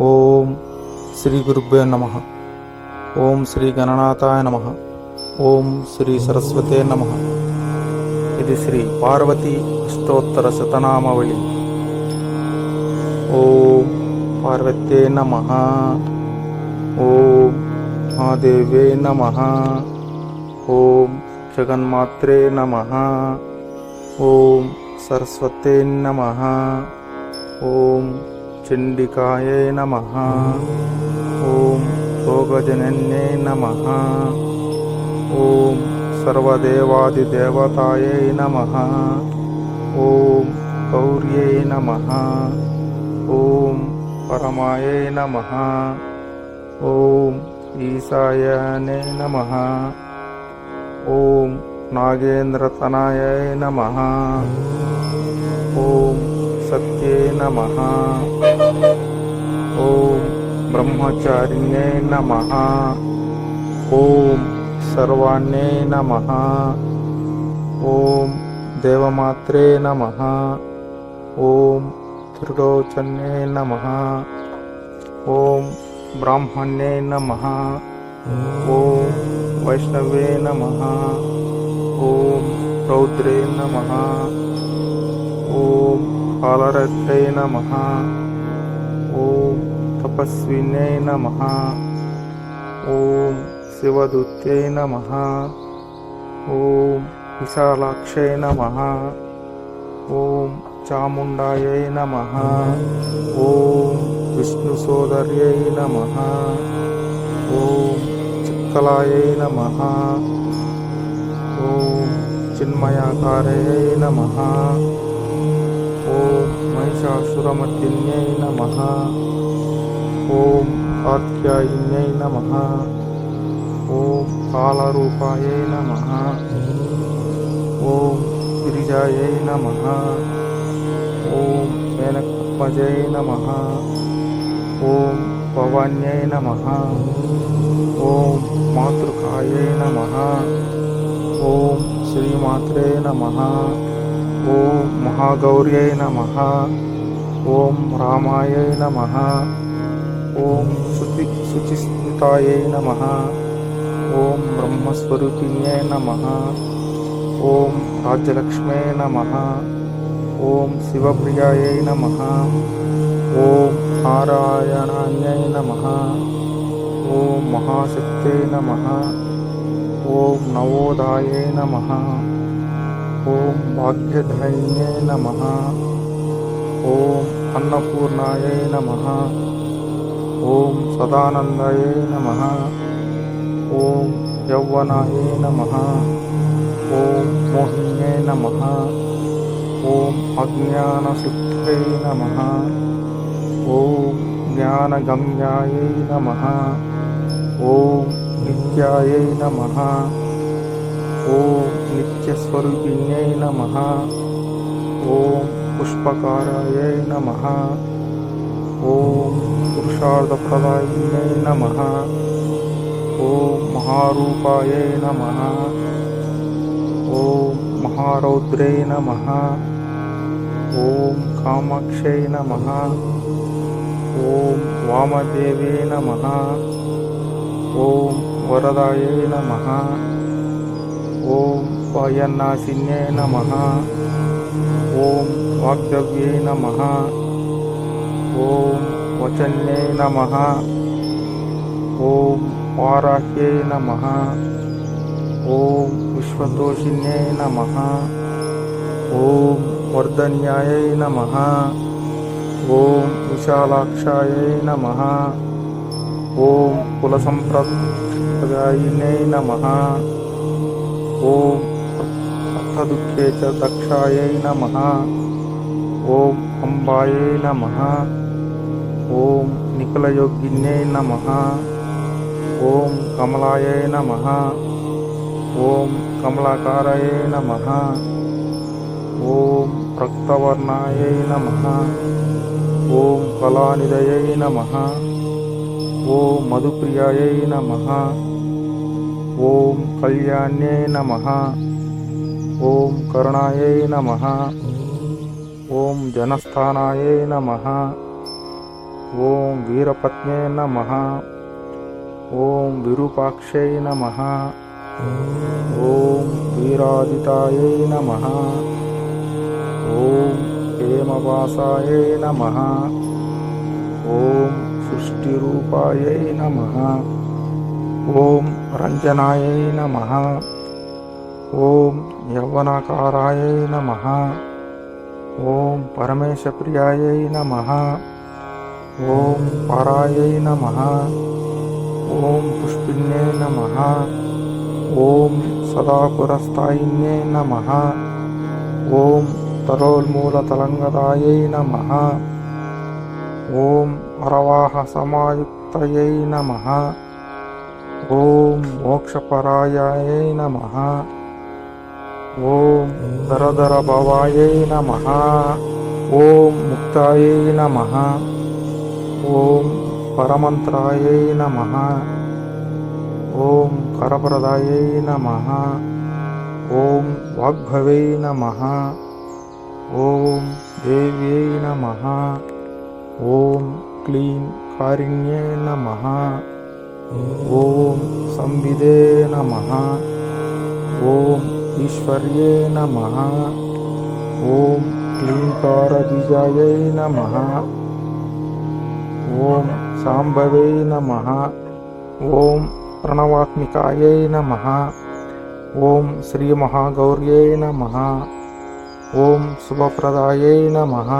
ॐ श्रीगुरुभ्यो नमः। ॐ श्रीगणनाथाय नमः। ॐ श्रीसरस्वते नमः। इति श्रीपार्वती अष्टोत्तरशतनामवळि ॐ पार्वते नमः। ॐ महादेवे नमः। ॐ जगन्मात्रे नमः। ॐ सरस्वते नमः। ॐ चण्डिकायै नमः। ॐ योगजनन्ये नमः। ॐ सर्वदेवादिदेवतायै नमः। ॐ गौर्यै नमः। ॐ परमायै नमः। ॐ ईशायने नमः। ॐ नागेन्द्रतनायै नमः। ॐ सत्य नम। ॐ ब्रह्मचारिणे नमः। ॐ सर्वाण्ये नम। ॐ देवमात्रे नमः। ॐ त्रिलोचने नमः। ॐ ब्राह्मण्ये नमः। ॐ वैष्णवे नमः। ॐ रौद्रे नम। ॐ कालरथे नमः। ॐ तपस्विन्यै नमः। ॐ शिवदूत्यै नमः। ॐ विशालाक्षै नमः। ॐ चामुण्डायै नमः। ॐ विष्णुसोदर्यै नमः। ॐ चिक्कलाय नमः। ॐ चिन्मयाकारय नमः। महिषासुरमर्दिन्यै नमः। ॐ कात्यायिन्यै नमः। ॐ कालरूपायै नमः। ॐ गिरिजायै नमः। ॐ मेनकत्मजै नमः। ॐ भवान्यै नमः। ॐ मातृकायै नमः। ॐ श्रीमात्रे नमः। ॐ महागौर्यै नमः। ॐ रामाय नमः। ॐ शुचि शुचिस्मितायै नमः। ॐ ब्रह्मस्वरूपिण्यै नमः। ॐ राज्यलक्ष्म्यै नमः। ॐ शिवप्रियायै नमः। ॐ नारायणान्यै नमः। ॐ महाशक्त्यै नमः। ॐ नवोदायै नमः। ॐ भाग्यधैन्य नमः। ॐ अन्नपूर्णाय नमः। ॐ सदानन्दाय नमः। ॐ यौवनाय नमः। ॐ मोहिन्यै नमः। ॐ अज्ञानशिक्य नमः। ॐ ज्ञानगम्यायै नमः। ॐ नित्याय नमः। ॐ नित्यस्वरूपिण्यै नमः। ॐ पुष्पकाराय नमः। ॐ पुरुषार्थप्रदायिन्य नमः। ॐ महारूपाय नमः। ॐ महारौद्रे नमः। ॐ कामाक्षे नमः। ॐ वामदेवे नमः। ॐ वरदाय नमः। ॐ वायन्नाशिन्य नमः। ॐ वाक्तव्ये नमः। ॐ वचन्ये नमः। ॐ वाराह्ये नमः। ॐ विश्वतोषिण्ये नमः। ॐ वर्धन्यायै नमः। ॐ विशालाक्षायै नमः। ॐ कुलसम्प्रदायिने नमः। ॐ सुखदुःखे च दक्षायै नमः। ॐ अम्बायै नमः। ॐ निकलयोगिन्यै नमः। ॐ कमलायै नमः। ॐ कमलाकारायै नमः। ॐ रक्तवर्णायै नमः। ॐ कलानिधयै नमः। ॐ मधुप्रियायै नमः। ॐ कल्याण्यै नमः। ॐ नम। नमः ॐ नम। नमः ॐ नम। नमः विरूपाक्ष नम। नमः वीराजिताय नम। नमः ॐ हेमवासायै नम। ओम सृष्टिरूपायै नम। ओम रंजनाय नमः। ॐ यौवनाकारायै नमः। ॐ परमेशप्रियायै नमः। ॐ परायै नमः। ॐ पुष्पिन्ये नमः। ॐ सदा पुरस्तायिन्ये नमः। ॐ तरोन्मूलतलङ्गदायै नमः। ॐ अरवाहसमायुक्तयै नमः। ॐ मोक्षपरायायै नमः ॐ दरदरभवायै नमः। ॐ मुक्तायै नमः। ॐ परमन्त्रायै नमः। ॐ करप्रदायै नमः। ॐ वाग्भवे नमः। ॐ देव्यै नमः। ॐ क्लीं कारिण्ये नमः। ॐ संविदे नमः। ॐ ईश्वर्ये नमः। ॐ क्लीङ्कारबीजायै नमः। ॐ साम्बवे नमः। ॐ प्रणवात्मिकायै नमः। ॐ श्रीमहागौर्यै नमः। ॐ शुभप्रदायै नमः